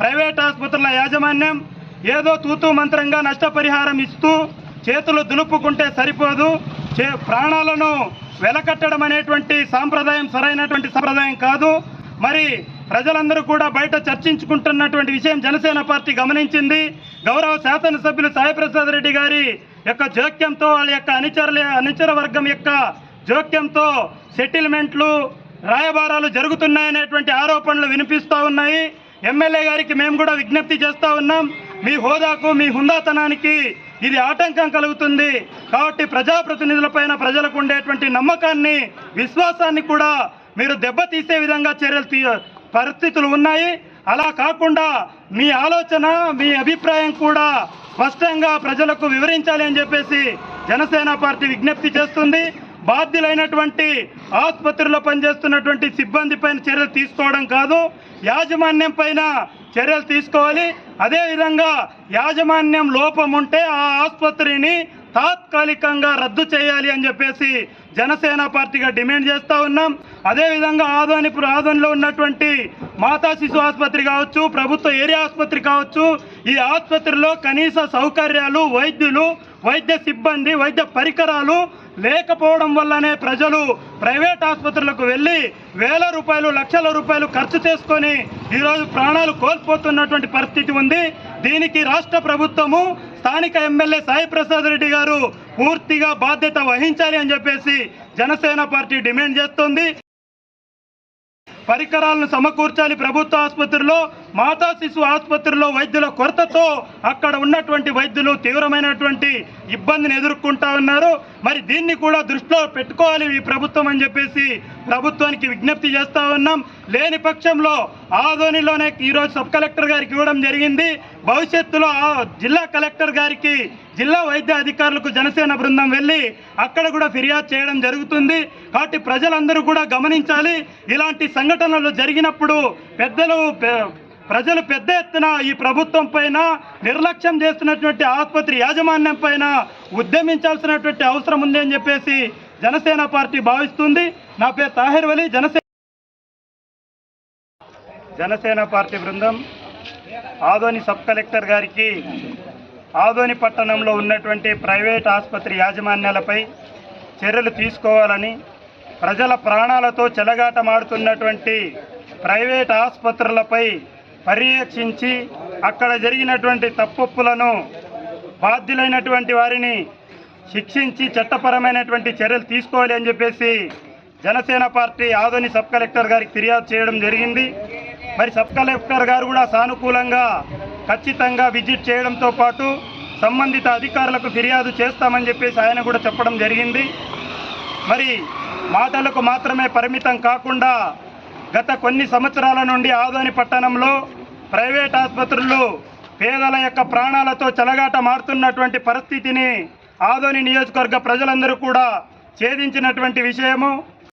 Private ఆసుపత్రుల యాజమాన్యం ఏదో తూతూ మంత్రంగా నష్టపరిహారం ఇస్తూ చేతులు దులుపుకుంటే సరిపోదు. చే ప్రాణాలను వెలకట్టడం అనేటువంటి సాంప్రదాయం సరైనటువంటి సాంప్రదాయం కాదు. మరి ప్రజలందరూ కూడా బయట చర్చించుకుంటున్నటువంటి విషయం జనసేన పార్టీ గమనించింది. గౌరవ శాసనసభ్యులు సాయిప్రసాద్ రెడ్డి గారి యొక్క జోక్యంతో వాళ్ళ యొక్క అనుచరుల అనుచర వర్గం యొక్క జోక్యంతో సెటిల్మెంట్లు రాయబారాలు జరుగుతున్నాయనేటువంటి ఆరోపణలు వినిపిస్తూ ఉన్నాయి. ఎమ్మెల్యే గారికి మేము కూడా విజ్ఞప్తి చేస్తూ ఉన్నాం. మీ హోదాకు మీ హుందాతనానికి ఇది ఆటంకం కలుగుతుంది. కాబట్టి ప్రజాప్రతినిధులపైన ప్రజలకు ఉండేటువంటి నమ్మకాన్ని విశ్వాసాన్ని కూడా మీరు దెబ్బతీసే విధంగా చర్యలు తీ పరిస్థితులు ఉన్నాయి. అలా కాకుండా మీ ఆలోచన మీ అభిప్రాయం కూడా స్పష్టంగా ప్రజలకు వివరించాలి అని చెప్పేసి జనసేన పార్టీ విజ్ఞప్తి చేస్తుంది. బాధ్యులైనటువంటి ఆసుపత్రిలో పనిచేస్తున్నటువంటి సిబ్బంది పైన చర్యలు తీసుకోవడం కాదు. యాజమాన్యం పైన చర్యలు తీసుకోవాలి. అదేవిధంగా యాజమాన్యం లోపం ఉంటే ఆ ఆసుపత్రిని తాత్కాలికంగా రద్దు చేయాలి అని చెప్పేసి జనసేన పార్టీగా డిమాండ్ చేస్తూ ఉన్నాం. అదేవిధంగా ఆదోని ఆదోనిలో ఉన్నటువంటి మాతా శిశు ఆసుపత్రి కావచ్చు ప్రభుత్వ ఏరియా ఆసుపత్రి కావచ్చు ఈ ఆసుపత్రిలో కనీస సౌకర్యాలు వైద్యులు వైద్య సిబ్బంది వైద్య పరికరాలు లేకపోవడం వల్లనే ప్రజలు ప్రైవేట్ ఆసుపత్రులకు వెళ్ళి వేల రూపాయలు లక్షల రూపాయలు ఖర్చు చేసుకొని ఈరోజు ప్రాణాలు కోల్పోతున్నటువంటి పరిస్థితి ఉంది. దీనికి రాష్ట్ర ప్రభుత్వము స్థానిక ఎమ్మెల్యే సాయి ప్రసాద్ రెడ్డి గారు పూర్తిగా బాధ్యత వహించాలి అని చెప్పేసి జనసేన పార్టీ డిమాండ్ చేస్తోంది. పరికరాలను సమకూర్చాలి ప్రభుత్వ ఆసుపత్రిలో మాతా శిశు ఆసుపత్రిలో వైద్యుల కొరతతో అక్కడ ఉన్నటువంటి వైద్యులు తీవ్రమైనటువంటి ఇబ్బందిని ఎదుర్కొంటా ఉన్నారు. మరి దీన్ని కూడా దృష్టిలో పెట్టుకోవాలి ఈ ప్రభుత్వం అని చెప్పేసి ప్రభుత్వానికి విజ్ఞప్తి చేస్తా ఉన్నాం. లేని పక్షంలో ఆదోనిలోనే ఈరోజు సబ్ కలెక్టర్ గారికి ఇవ్వడం జరిగింది. భవిష్యత్తులో ఆ జిల్లా కలెక్టర్ గారికి జిల్లా వైద్య అధికారులకు జనసేన బృందం వెళ్ళి అక్కడ కూడా ఫిర్యాదు చేయడం జరుగుతుంది. కాబట్టి ప్రజలందరూ కూడా గమనించాలి. ఇలాంటి సంఘటనలు జరిగినప్పుడు పెద్దలు ప్రజలు పెద్ద ఎత్తున ఈ ప్రభుత్వం పైన నిర్లక్ష్యం చేస్తున్నటువంటి ఆసుపత్రి యాజమాన్యం పైన ఉద్యమించాల్సినటువంటి అవసరం ఉంది అని చెప్పేసి జనసేన పార్టీ భావిస్తుంది. నా పేరు తాహిర్ వలి. జనసేన జనసేన పార్టీ బృందం. ఆదోని సబ్ కలెక్టర్ గారికి ఆదోని పట్టణంలో ఉన్నటువంటి ప్రైవేట్ ఆసుపత్రి యాజమాన్యాలపై చర్యలు తీసుకోవాలని ప్రజల ప్రాణాలతో చెలగాటమాడుతున్నటువంటి ప్రైవేట్ ఆసుపత్రులపై పర్యవేక్షించి అక్కడ జరిగినటువంటి తప్పులను బాధ్యులైనటువంటి వారిని శిక్షించి చట్టపరమైనటువంటి చర్యలు తీసుకోవాలి అని చెప్పేసి Janasena party Adoni sub collector గారికి ఫిర్యాదు చేయడం జరిగింది. మరి సబ్ కలెక్టర్ గారు కూడా సానుకూలంగా ఖచ్చితంగా విజిట్ చేయడంతో పాటు సంబంధిత అధికారులకు ఫిర్యాదు చేస్తామని చెప్పేసి ఆయన కూడా చెప్పడం జరిగింది. మరి మాటలకు మాత్రమే పరిమితం కాకుండా గత కొన్ని సంవత్సరాల నుండి ఆదోని పట్టణంలో ప్రైవేట్ ఆసుపత్రులు పేదల యొక్క ప్రాణాలతో చెలగాట మారుతున్నటువంటి పరిస్థితిని ఆదోని నియోజకవర్గ ప్రజలందరూ కూడా ఛేదించినటువంటి విషయము.